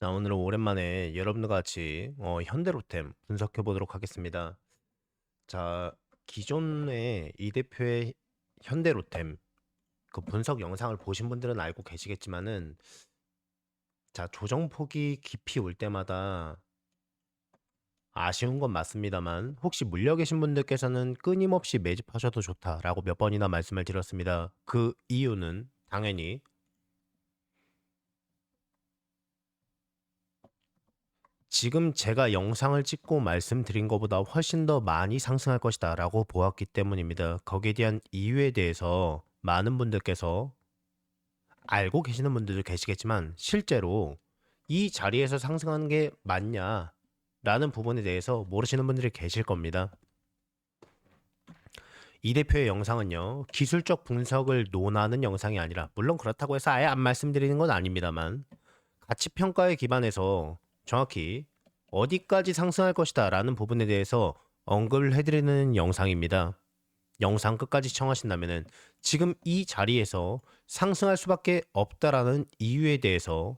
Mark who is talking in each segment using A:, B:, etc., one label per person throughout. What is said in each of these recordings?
A: 자, 오늘은 오랜만에 여러분들과 같이 어, 현대로템 분석해 보도록 하겠습니다. 자, 기존의 이 대표의 현대로템 그 분석 영상을 보신 분들은 알고 계시겠지만은 자, 조정폭이 깊이 올 때마다 아쉬운 건 맞습니다만 혹시 물려 계신 분들께서는 끊임없이 매집하셔도 좋다라고 몇 번이나 말씀을 드렸습니다. 그 이유는 당연히 지금 제가 영상을 찍고 말씀드린 것보다 훨씬 더 많이 상승할 것이다 라고 보았기 때문입니다. 거기에 대한 이유에 대해서 많은 분들께서 알고 계시는 분들도 계시겠지만 실제로 이 자리에서 상승하는 게 맞냐 라는 부분에 대해서 모르시는 분들이 계실 겁니다. 이 대표의 영상은요 기술적 분석을 논하는 영상이 아니라 물론 그렇다고 해서 아예 안 말씀드리는 건 아닙니다만 가치 평가에 기반해서 정확히 어디까지 상승할 것이다 라는 부분에 대해서 언급을 해드리는 영상입니다. 영상 끝까지 시청하신다면 지금 이 자리에서 상승할 수밖에 없다라는 이유에 대해서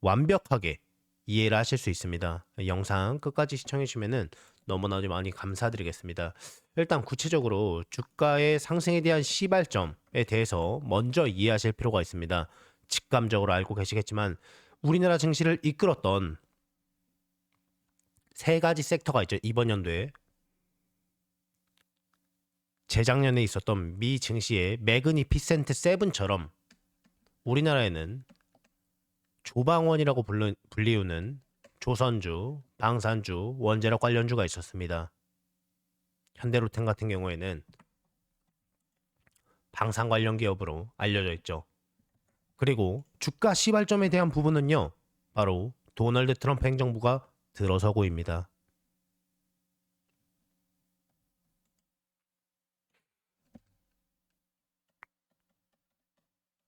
A: 완벽하게 이해를 하실 수 있습니다. 영상 끝까지 시청해 주시면 너무나도 많이 감사드리겠습니다. 일단 구체적으로 주가의 상승에 대한 시발점에 대해서 먼저 이해하실 필요가 있습니다. 직감적으로 알고 계시겠지만 우리나라 증시를 이끌었던 세 가지 섹터가 있죠. 이번 연도에 재작년에 있었던 미 증시의 매그니피센트 세븐처럼 우리나라에는 조방원이라고 불리, 불리우는 조선주, 방산주, 원자력 관련주가 있었습니다. 현대로템 같은 경우에는 방산 관련 기업으로 알려져 있죠. 그리고 주가 시발점에 대한 부분은요. 바로 도널드 트럼프 행정부가 들어서고입니다.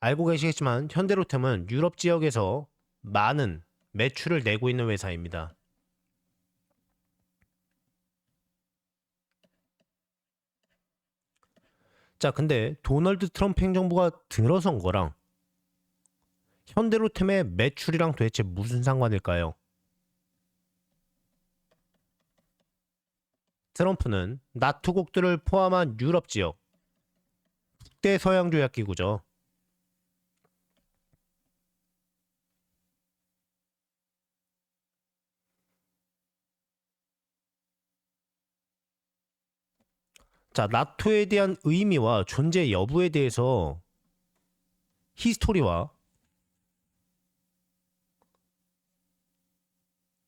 A: 알고 계시겠지만 현대로템은 유럽 지역에서 많은 매출을 내고 있는 회사입니다. 자, 근데 도널드 트럼프 행정부가 들어선 거랑 현대로템의 매출이랑 도대체 무슨 상관일까요? 트럼프는 나토국들을 포함한 유럽 지역 북대 서양 조약 기구죠. 자, 나토에 대한 의미와 존재 여부에 대해서 히스토리와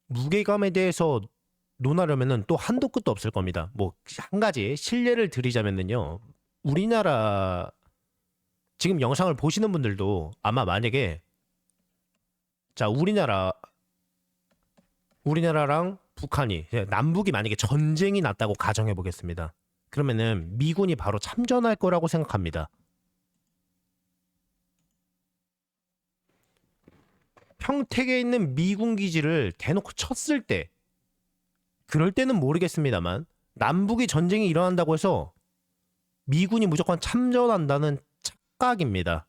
A: 무게감에 대해서 논하려면은 또 한도 끝도 없을 겁니다. 뭐 한 가지 실례를 드리자면은요. 우리나라 지금 영상을 보시는 분들도 아마 만약에 자, 우리나라 우리나라랑 북한이 남북이 만약에 전쟁이 났다고 가정해 보겠습니다. 그러면은 미군이 바로 참전할 거라고 생각합니다. 평택에 있는 미군 기지를 대놓고 쳤을 때 그럴 때는 모르겠습니다만 남북이 전쟁이 일어난다고 해서 미군이 무조건 참전한다는 착각입니다.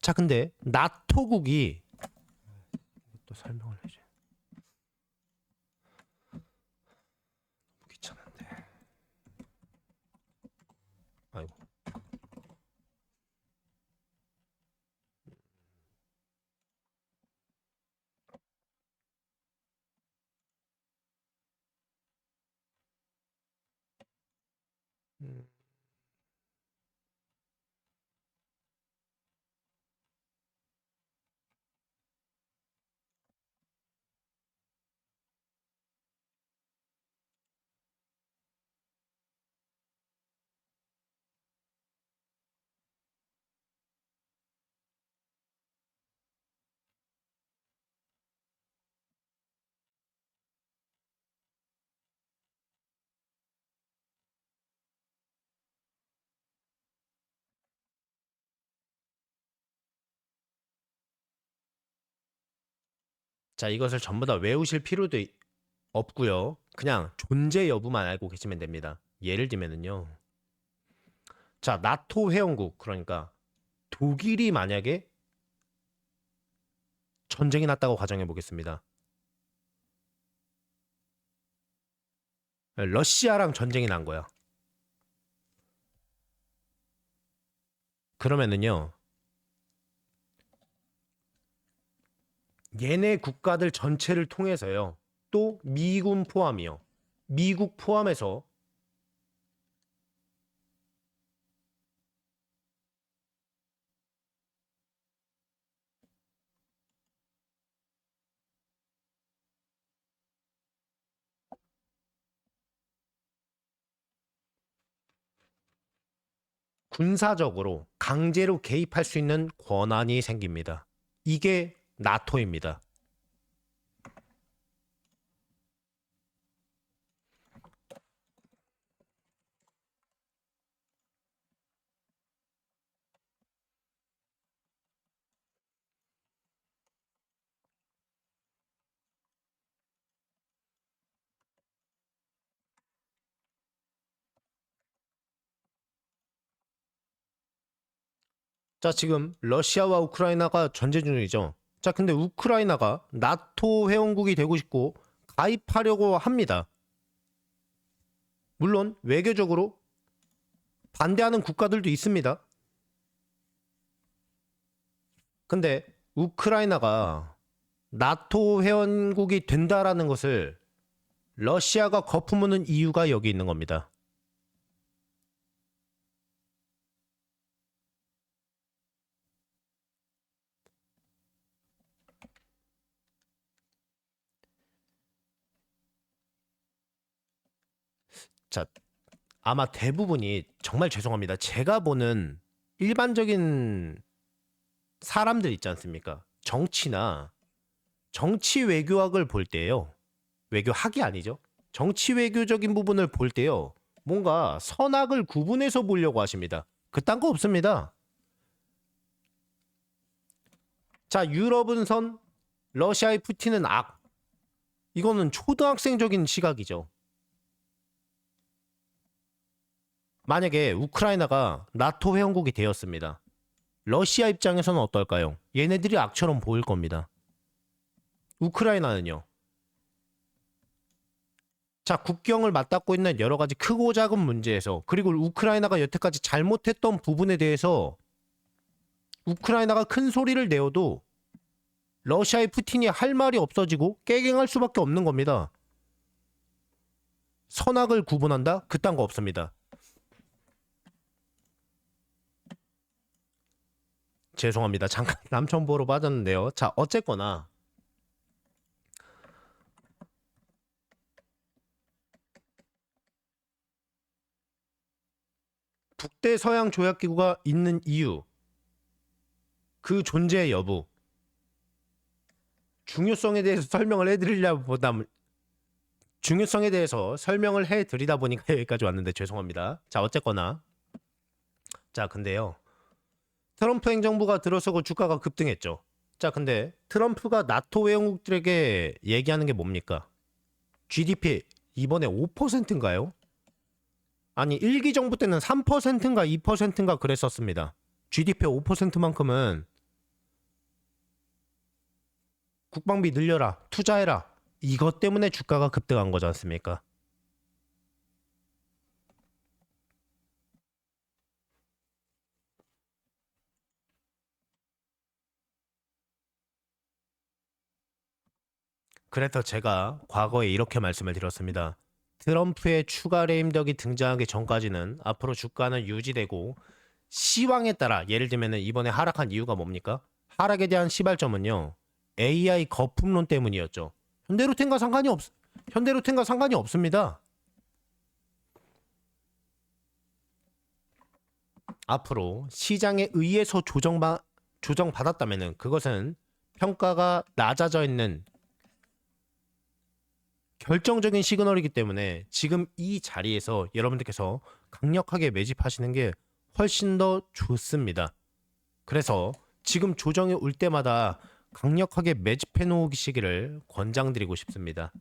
A: 자, 근데 나토국이 또 설명을 Hm. 자, 이것을 전부 다 외우실 필요도 이- 없고요. 그냥 존재 여부만 알고 계시면 됩니다. 예를 들면은요. 자, 나토 회원국 그러니까 독일이 만약에 전쟁이 났다고 가정해 보겠습니다. 러시아랑 전쟁이 난 거야. 그러면은요. 얘네 국가들 전체를 통해서요. 또 미군 포함이요. 미국 포함해서 군사적으로 강제로 개입할 수 있는 권한이 생깁니다. 이게 나토입니다. 자, 지금 러시아와 우크라이나가 전쟁 중이죠. 자, 근데 우크라이나가 나토 회원국이 되고 싶고 가입하려고 합니다. 물론 외교적으로 반대하는 국가들도 있습니다. 근데 우크라이나가 나토 회원국이 된다라는 것을 러시아가 거품무는 이유가 여기 있는 겁니다. 자, 아마 대부분이 정말 죄송합니다. 제가 보는 일반적인 사람들 있지 않습니까? 정치나 정치 외교학을 볼 때요. 외교학이 아니죠. 정치 외교적인 부분을 볼 때요. 뭔가 선악을 구분해서 보려고 하십니다. 그딴 거 없습니다. 자, 유럽은 선, 러시아의 푸틴은 악. 이거는 초등학생적인 시각이죠. 만약에 우크라이나가 나토 회원국이 되었습니다. 러시아 입장에서는 어떨까요? 얘네들이 악처럼 보일 겁니다. 우크라이나는요. 자, 국경을 맞닿고 있는 여러 가지 크고 작은 문제에서 그리고 우크라이나가 여태까지 잘못했던 부분에 대해서 우크라이나가 큰 소리를 내어도 러시아의 푸틴이 할 말이 없어지고 깨갱할 수밖에 없는 겁니다. 선악을 구분한다? 그딴 거 없습니다. 죄송합니다. 잠깐 남천보로 빠졌는데요. 자, 어쨌거나 북대 서양 조약 기구가 있는 이유, 그 존재 여부, 중요성에 대해서 설명을 해드리려 보다 중요성에 대해서 설명을 해드리다 보니까 여기까지 왔는데 죄송합니다. 자, 어쨌거나 자, 근데요. 트럼프 행정부가 들어서고 주가가 급등했죠. 자, 근데 트럼프가 나토 회원국들에게 얘기하는 게 뭡니까? GDP 이번에 5%인가요? 아니, 일기 정부 때는 3%인가 2%인가 그랬었습니다. GDP 5%만큼은 국방비 늘려라, 투자해라. 이것 때문에 주가가 급등한 거지 않습니까? 그래서 제가 과거에 이렇게 말씀을 드렸습니다. 트럼프의 추가 레임덕이 등장하기 전까지는 앞으로 주가는 유지되고 시황에 따라 예를 들면 이번에 하락한 이유가 뭡니까? 하락에 대한 시발점은요. AI 거품론 때문이었죠. 현대로템과 상관이 없 현대로템과 상관이 없습니다. 앞으로 시장에 의해서 조정받 조정받았다면은 그것은 평가가 낮아져 있는 결정적인 시그널이기 때문에 지금 이 자리에서 여러분들께서 강력하게 매집하시는 게 훨씬 더 좋습니다. 그래서 지금 조정이 올 때마다 강력하게 매집해 놓으시기를 권장드리고 싶습니다.